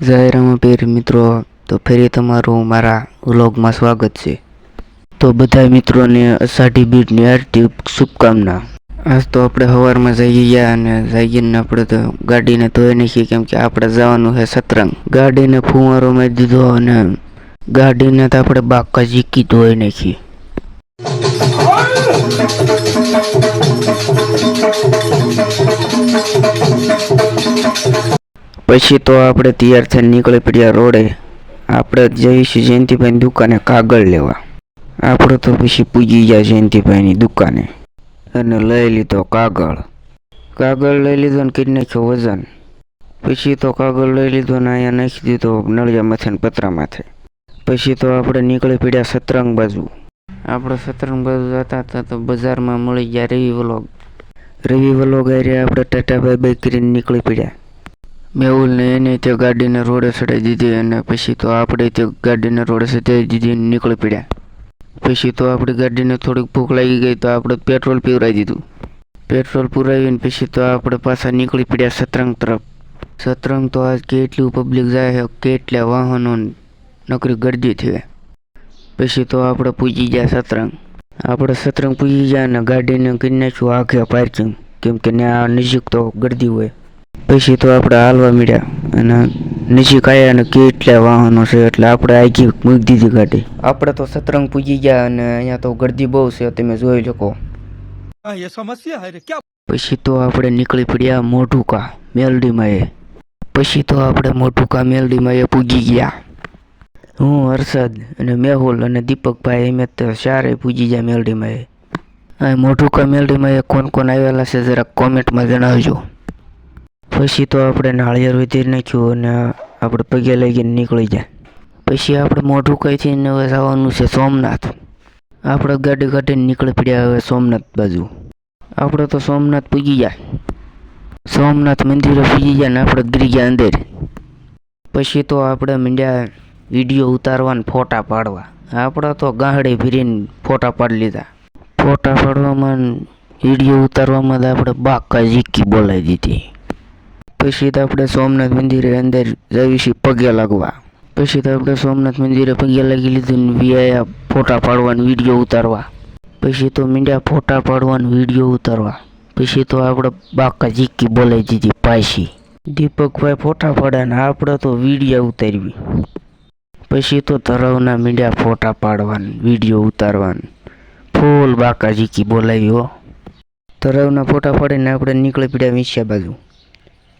જય પીર મિત્રો, તો ફરી તમારું મારા વ્લોગમાં સ્વાગત છે. તો બધા મિત્રોને અષાઢી બીજની આરતી શુભકામના. આજ તો આપણે સવારમાં જઈ ગયા અને જઈને આપણે તો ગાડીને ધોઈ નાખી કેમ કે આપણે જવાનું છે સતરંગ. ગાડીને ફુવારો મારી દીધો અને ગાડીને તો આપણે બાકા ઝીકી ધોઈ નાખી પછી તો આપણે તૈયાર થઈને નીકળી પડ્યા રોડે. આપણે જઈશું જયંતિભાઈની દુકાને કાગળ લેવા. આપણે તો પછી પૂજી ગયા જયંતિભાઈની દુકાને. અને લઈ લીધો કાગળ. કાગળ લઈ લીધો ને કીડ નાખ્યો વજન. પછી તો કાગળ લઈ લીધો ને અહીંયા નાખી દીધો નળિયા માથે ને પતરા માથે. પછી તો આપણે નીકળી પડ્યા સતરંગ બાજુ. આપણે સતરંગ બાજુ જતા હતા તો બજારમાં મળી ગયા રવિ વલોગ. રવિ વલોગ આવી આપણે ટાટા બાય બાય કરીને નીકળી પડ્યા. મેહુલને એને તે ગાડીને રોડે ચડાવી દીધી અને પછી તો આપણે તે ગાડીને રોડે ચડાવી દીધી અને નીકળી પડ્યા પછી તો આપણી ગાડીને થોડીક ભૂખ લાગી ગઈ તો આપણે પેટ્રોલ પીવરાવી દીધું પેટ્રોલ પુરાવીને પછી તો આપણે પાછા નીકળી પડ્યા સતરંગ તરફ સતરંગ તો આજ કેટલું પબ્લિક જાય છે કેટલા વાહનો નકરી ગરદી થઈ પછી તો આપણે પૂજી ગયા સતરંગ આપણે સતરંગ પૂજી ગયા અને ગાડીને કરી નાખ્યું આખે પાર્કિંગ કેમ કે ત્યાં નજીક તો ગરદી હોય پہ ہلو میڈیا نیچے آیا گاڑی اپنے تو ستر پوجی گیا گردی بہت پچھلے تو اپنے کالڈی میں پوجی گیا ہرشد میہ دیتا سارے پوجی گیا میل موا میم کون کون آئے جرم میں جنوجی પછી તો આપણે નાળિયેર વધીર નાખ્યું અને આપણે પગે લઈને નીકળી ગયા પછી આપણે મોઢું કઈથી હવે જવાનું છે સોમનાથ આપણે ગાડી કાઢીને નીકળી પડ્યા હવે સોમનાથ બાજુ આપણે તો સોમનાથ પૂજી ગયા સોમનાથ મંદિરે પૂજી ગયા ને આપણે ગીરી ગયા અંદર પછી તો આપણે મીંડ્યા વિડીયો ઉતારવા ને ફોટા પાડવા આપણે તો ગાંહડે ફીરીને ફોટા પાડી લીધા ફોટા પાડવામાં ને વિડીયો ઉતારવામાં તો આપણે બાકા ઝીકી બોલાવી દીધી પછી તો આપણે સોમનાથ મંદિરે અંદર જઈશું પગે લાગવા. પછી તો આપણે સોમનાથ મંદિરે પગે લાગી લીધું ને વિયા ફોટા પાડવાની વીડિયો ઉતારવા. પછી તો મીંડ્યા ફોટા પાડવાનો વીડિયો ઉતારવા. પછી તો આપણે બાકા જીકી બોલાવી દીધી પાછી. દીપકભાઈ ફોટા પાડ્યા ને આપણે તો વીડિયો ઉતારવી. પછી તો તરવના મીંડ્યા ફોટા પાડવાના, વીડિયો ઉતારવાની. ફૂલ બાકા ઝીકી બોલાવી તરવના ફોટા પાડીને આપણે નીકળી પડ્યા વિંછ્યા બાજુ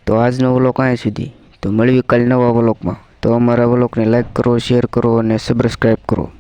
તો આજનો વ્લોગ અહીં સુધી. તો મળવી કાલે નવા વ્લોગમાં. તો અમારા વ્લોગને લાઈક કરો, શેર કરો અને સબસ્ક્રાઈબ કરો.